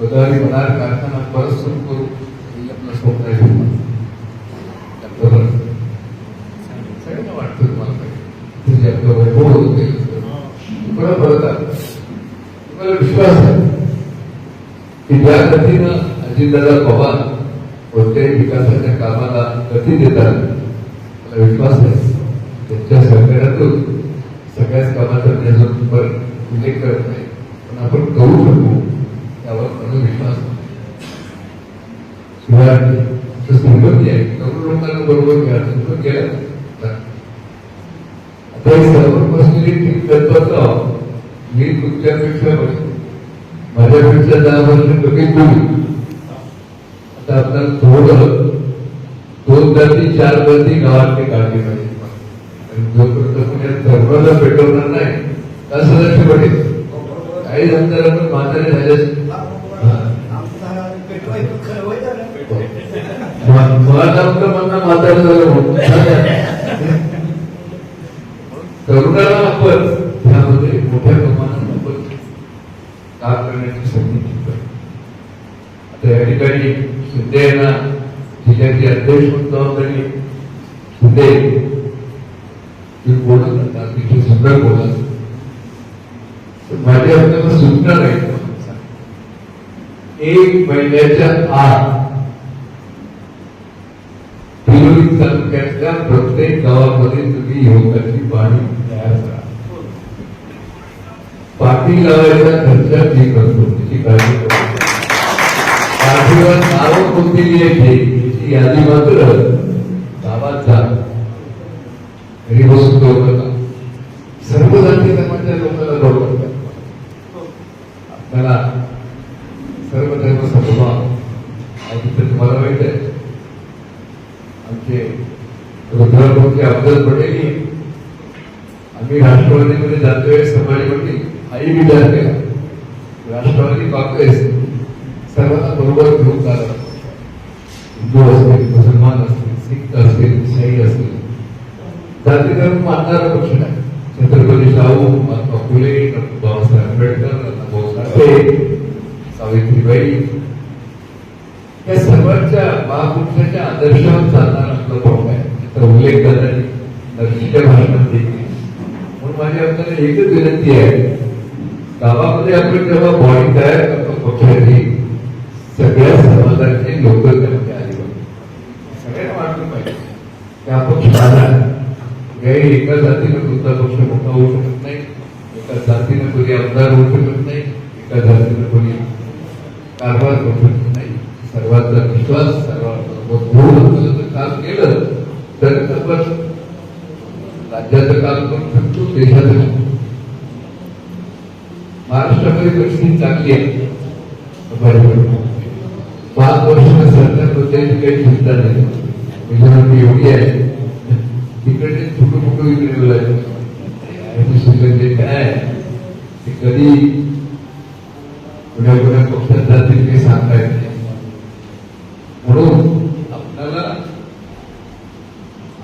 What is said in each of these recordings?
गोदावरी मदार कारखाना परत सुरू करू हे आपलं स्वप्न आहे. सगळ्यांना वाटतं तुम्हाला काही. आपलं वैभव तुम्हाला विश्वास आहे? की ज्या गतीनं अजितदादा पवार कोणत्याही विकासाच्या कामाला गती देतात मला विश्वास आहे? त्यांच्या सहकार्यातून सगळ्याच कामाचा नेतृत्व उल्लेख करत नाही. पण आपण करू शकू त्यावर माझा विश्वास आहे. शिवाय आमचं आहे तरुण लोकांना बरोबर घ्या केलं आता हे सर्व पर्सनॅलिटी हो, मी तुमच्यापेक्षा म्हणजे माझ्यापेक्षा दहा वर्ष कमी तुम्ही आता आपल्याला थोडं दोन जाती चार जाती गावातली काढली पाहिजे. आणि जोपर्यंत पुण्यात धर्माला पेटवणार नाही असं लक्ष पडेल काही नंतर आपण म्हातारे झाले म्हातारे झालं तरुणाला आपण त्यामध्ये मोठ्या प्रमाणात आपण काम करण्याची संधी आता या ठिकाणी शिंदे यांना जिल्ह्याचे अध्यक्ष म्हणून जबाबदारी शिंदे बोलत तिथे सुंदर बोलत माझ्या हाताला सूचना नाही एक महिन्याच्या आत तालुक्यातल्या प्रत्येक गावामध्ये तुम्ही योगाची पाणी तयार करा. पाठी लावायच्या खर्चात मी करतो त्याची काळजी करतो पाठीवर नावं कोणती लिहायची त्याची यादी मात्र गावात जा. घरी बसून करू सर्व जाती धर्माच्या लोकांना गौरव आपल्याला सर्व धर्म समभाव. आणि तिथे तुम्हाला माहीत आहे. रुद्रप्रभूचे अफजल पटेल आम्ही राष्ट्रवादीमध्ये जातोय समाजवादी पाटील हाही विचार केला. राष्ट्रवादी काँग्रेस सर्वांना बरोबर घेऊन चालत हिंदू असतील मुसलमान असतील सिख असतील ईसाई असतील. जाती धर्म मानणारा पक्ष नाही. छत्रपती शाहू महात्मा फुले डॉक्टर बाबासाहेब आंबेडकर भाऊ साठे सावित्रीबाई. या सर्वांच्या महापुरुषांच्या आदर्शावर चालणारा आपला भाऊ आहे. उल्लेख करण्याने नरसीच्या भाषणात देखील म्हणून माझी आपल्याला एकच विनंती आहे गावामध्ये आपण जेव्हा बॉडी तयार करतो पक्षाची सगळ्या समाजाचे लोक त्यामध्ये आले पाहिजे. सगळ्यांना वाटलं पाहिजे की हा पक्ष माझा काही एका जातीनं कोणता पक्ष मोठा होऊ शकत नाही एका जातीनं कोणी आमदार होऊ शकत नाही एका जातीनं कोणी कारभार करू शकत नाही सर्वांचा विश्वास सर्वांचा काम केलं तर आपण राज्याचं काम करू शकतो देशाचं महाराष्ट्रामध्ये परिस्थिती चांगली आहे. बरोबर. पाच वर्ष सरकारबद्दल काही चिंता नाही. मेजॉरिटी एवढी आहे. तिकडे छोटं मोठं इकडे बोलायचं? जे काय आहे, ते कधी कुण्या कुण्या पक्षात जातील ते सांगता येत नाही म्हणून आपल्याला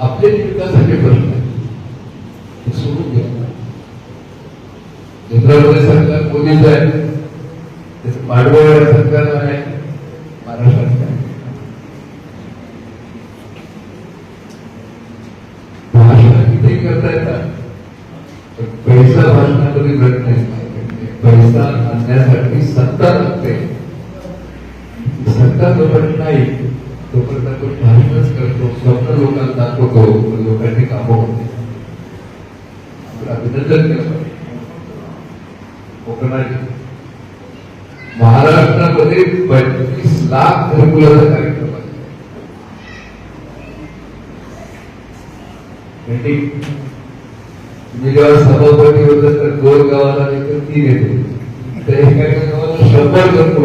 आपले जे विकासाचे प्रश्न आहेत सोडून घ्या केंद्रामध्ये सरकार मोदीच आहे? त्याचं पाठबळ सरकार आहे. महाराष्ट्रात आहे. भाषण किती करता येतात? पण पैसा भाषणामध्ये मिळत नाही. पैसा आणण्यासाठी सत्ता लागते. सत्ता जोपर्यंत नाही. तोपर्यंत आपण भाषणच करतो स्वप्न लोकांना दाखवतो पण लोकांची कामं होते आपण अभिनंदन केलं पाहिजे कोकणात महाराष्ट्रामध्ये पंचवीस लाख घरकुलाचा कार्यक्रम आहे meeting. तुम्ही जेव्हा सभापती होतं तर दोन गावाला नाही तर तीन येते तर एका एका गावाला शंभर घरकुल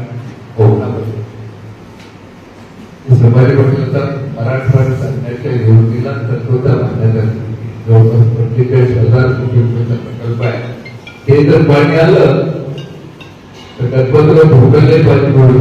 हे संभाजी पाटीलचा मराठवाडा सांगण्याच्या योजनेला तत्वता मांडण्यात आली. जवळपास पंचेचाळीस हजार कोटी रुपयाचा प्रकल्प आहे. हे जर पाणी आलं तर गणपतीला भोगले पाणी मिळू